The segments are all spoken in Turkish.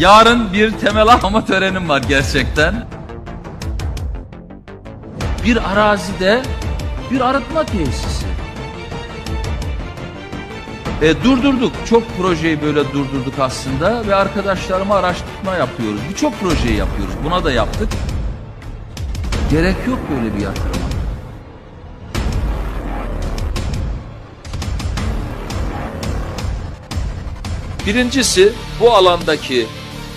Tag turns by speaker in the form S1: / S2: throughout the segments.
S1: Yarın bir temel atma törenim var gerçekten. Bir arazide bir arıtma tesisi. E, durdurduk. Çok projeyi böyle durdurduk aslında ve arkadaşlarıma araştırma yapıyoruz. Birçok projeyi yapıyoruz. Buna da yaptık. Gerek yok böyle bir yatırıma. Birincisi bu alandaki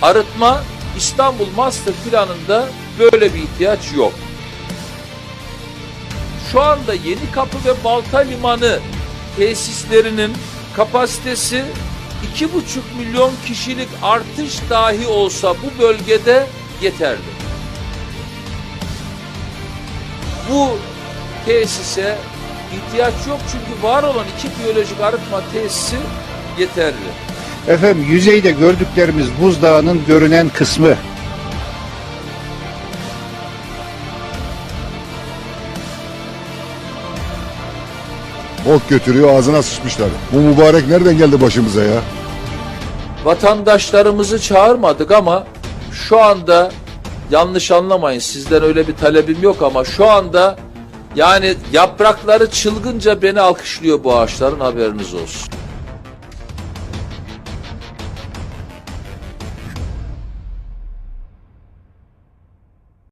S1: arıtma İstanbul Master Planı'nda böyle bir ihtiyaç yok. Şu anda Yeni Kapı ve Balta Limanı tesislerinin kapasitesi 2,5 milyon kişilik artış dahi olsa bu bölgede yeterli. Bu tesise ihtiyaç yok çünkü var olan iki biyolojik arıtma tesisi yeterli.
S2: Efendim yüzeyde gördüklerimiz buzdağının görünen kısmı.
S3: Bok götürüyor ağzına sıçmışlar. Bu mübarek nereden geldi başımıza ya?
S1: vatandaşlarımızı çağırmadık ama şu anda yanlış anlamayın sizden öyle bir talebim yok ama şu anda yani yaprakları çılgınca beni alkışlıyor bu ağaçların haberiniz olsun.